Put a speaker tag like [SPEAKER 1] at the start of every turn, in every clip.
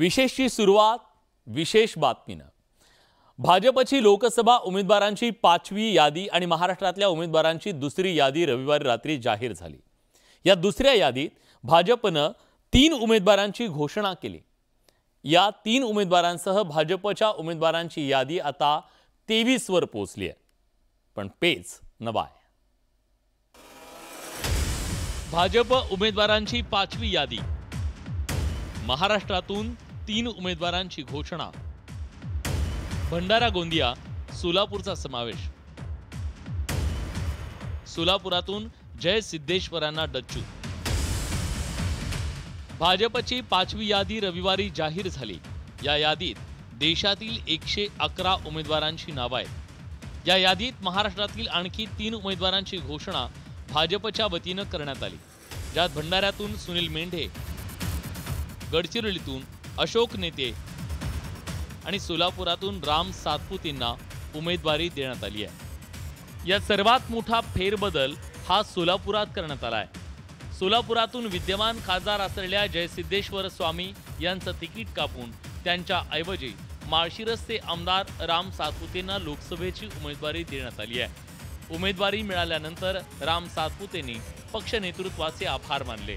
[SPEAKER 1] विशेषची सुरुवात विशेष बातमीनं. भाजपची लोकसभा उमेदवारांची पाचवी यादी आणि महाराष्ट्रातल्या उमेदवारांची दुसरी यादी रविवारी रात्री जाहीर झाली. या दुसऱ्या यादीत भाजपनं तीन उमेदवारांची घोषणा केली. या तीन उमेदवारांसह भाजपच्या उमेदवारांची यादी आता तेवीसवर पोचली आहे. पण पेच नवा आहे भाजप उमेदवारांची पाचवी यादी. महाराष्ट्रातून तीन उमेदवारांची घोषणा. भंडारा गोंदिया सोलापूरचा समावेश. सोलापुरातून जय सिद्धेश्वरांना डच्चू. भाजपची पाचवी यादी रविवारी जाहीर झाली. या यादीत देशातील एकशे अकरा उमेदवारांची नावं आहेत. या यादीत महाराष्ट्रातील आणखी तीन उमेदवारांची घोषणा भाजपच्या वतीनं करण्यात आली. ज्यात भंडाऱ्यातून सुनील मेंढे गडचिरोलीतून अशोक नेते आणि सोलापुरातून राम सातपुतींना उमेदवारी देण्यात आली आहे. या सर्वात मोठा फेरबदल हा सोलापुरात करण्यात आला आहे. सोलापुरातून विद्यमान खासदार असलेल्या जयसिद्धेश्वर स्वामी यांचं तिकीट कापून त्यांच्या ऐवजी माळशिरसचे आमदार राम सातपुतेंना लोकसभेची उमेदवारी देण्यात आली आहे. उमेदवारी मिळाल्यानंतर राम सातपुतेंनी पक्ष नेतृत्वाचे आभार मानले.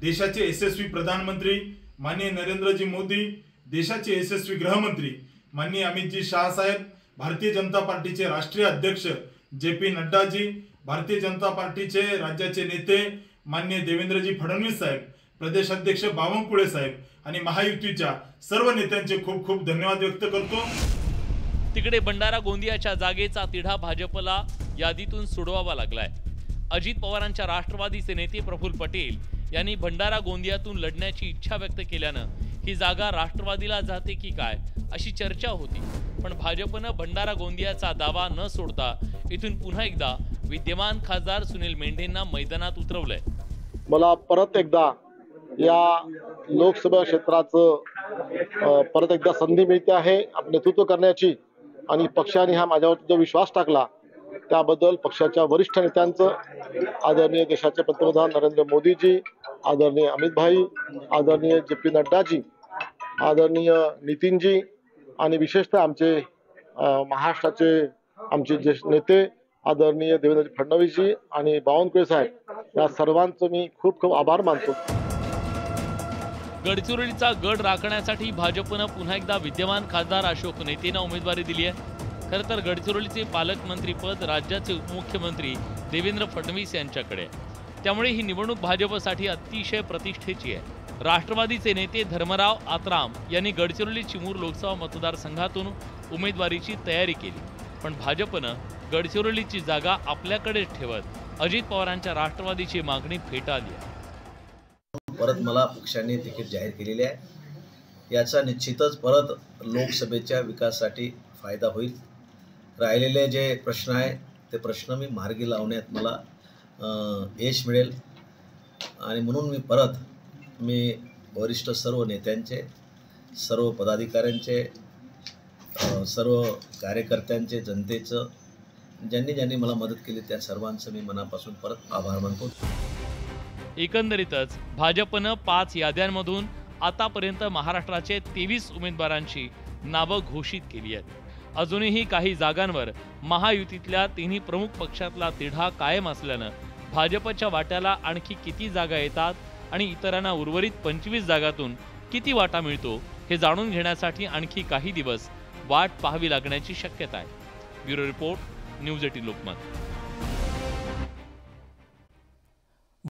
[SPEAKER 2] देशाचे यशस्वी प्रधानमंत्री माननीय नरेंद्रजी मोदी देशाचे यशस्वी गृहमंत्री माननीय अमितजी शहासाहेब भारतीय जनता पार्टीचे राष्ट्रीय अध्यक्ष जे पी नड्डाजी भारतीय जनता पार्टीचे राज्याचे नेते माननीय देवेंद्रजी फडणवीस साहेब प्रदेशाध्यक्ष बावनकुळे साहेब आणि महायुतीच्या सर्व नेत्यांचे खूप खूप धन्यवाद व्यक्त करतो.
[SPEAKER 1] तिकडे भंडारा गोंदियाच्या जागेचा तिढा भाजपला यादीतून सोडवावा लागलाय. अजित पवारांच्या राष्ट्रवादीचे नेते प्रफुल्ल पटेल यांनी भंडारा गोंदियातून लढण्याची इच्छा व्यक्त केल्यानं ही जागा राष्ट्रवादीला जाते की काय अशी चर्चा होती. पण भाजपनं भंडारा गोंदियाचा दावा न सोडता इथून पुन्हा एकदा विद्यमान खासदार सुनील मेंढेंना मैदानात उतरवलंय.
[SPEAKER 3] मला परत एकदा या लोकसभा क्षेत्राचं परत एकदा संधी मिळते आहे नेतृत्व करण्याची आणि पक्षाने हा माझ्यावर जो विश्वास टाकला त्याबद्दल पक्षाच्या वरिष्ठ नेत्यांचं आदरणीय देशाचे पंतप्रधान नरेंद्र मोदीजी आदरणीय अमित भाई आदरणीय जे पी नड्डाजी आदरणीय नितीनजी आणि विशेषतः आमचे महाराष्ट्राचे आमचे जे नेते आदरणीय देवेंद्र फडणवीसजी आणि बावनकुळे साहेब या सर्वांचं मी खूप खूप आभार मानतो.
[SPEAKER 1] गडचिरोलीचा गड राखण्यासाठी भाजपनं पुन्हा एकदा विद्यमान खासदार अशोक नेतेंना उमेदवारी दिली आहे. खरं तर गडचिरोलीचे पालकमंत्रीपद राज्याचे उपमुख्यमंत्री देवेंद्र फडणवीस यांच्याकडे. त्यामुळे ही निवडणूक भाजपसाठी अतिशय प्रतिष्ठेची आहे. राष्ट्रवादीचे नेते धर्मराव आत्राम यांनी गडचिरोली चिमूर लोकसभा मतदारसंघातून उमेदवारीची तयारी केली. पण भाजपनं गडचिरोलीची जागा आपल्याकडेच ठेवत अजित पवारांच्या राष्ट्रवादीची मागणी फेटाळली आहे.
[SPEAKER 4] परत मला पक्षाने तिकीट जाहीर केलेले आहे. याचा निश्चितच परत लोकसभेच्या विकासासाठी फायदा होईल. राहिलेले जे प्रश्न आहे ते प्रश्न मी मार्गी लावण्यात मला यश मिळेल. आणि म्हणून मी परत मी वरिष्ठ सर्व नेत्यांचे सर्व पदाधिकाऱ्यांचे सर्व कार्यकर्त्यांचे जनतेचं ज्यांनी ज्यांनी मला मदत केली त्या सर्वांचं मी मनापासून परत आभार मानतो.
[SPEAKER 1] एकंदरीतच भाजपनं पाच याद्यांमधून आतापर्यंत महाराष्ट्राचे तेवीस उमेदवारांची नावं घोषित केली आहेत. अजूनही काही जागांवर महायुतीतल्या तिन्ही प्रमुख पक्षातला तिढा कायम असल्यानं भाजपच्या वाट्याला आणखी किती जागा येतात आणि इतरांना उर्वरित पंचवीस जागातून किती वाटा मिळतो हे जाणून घेण्यासाठी आणखी काही दिवस वाट पाहावी लागण्याची शक्यता आहे. Bureau report news eighteen Lokmat.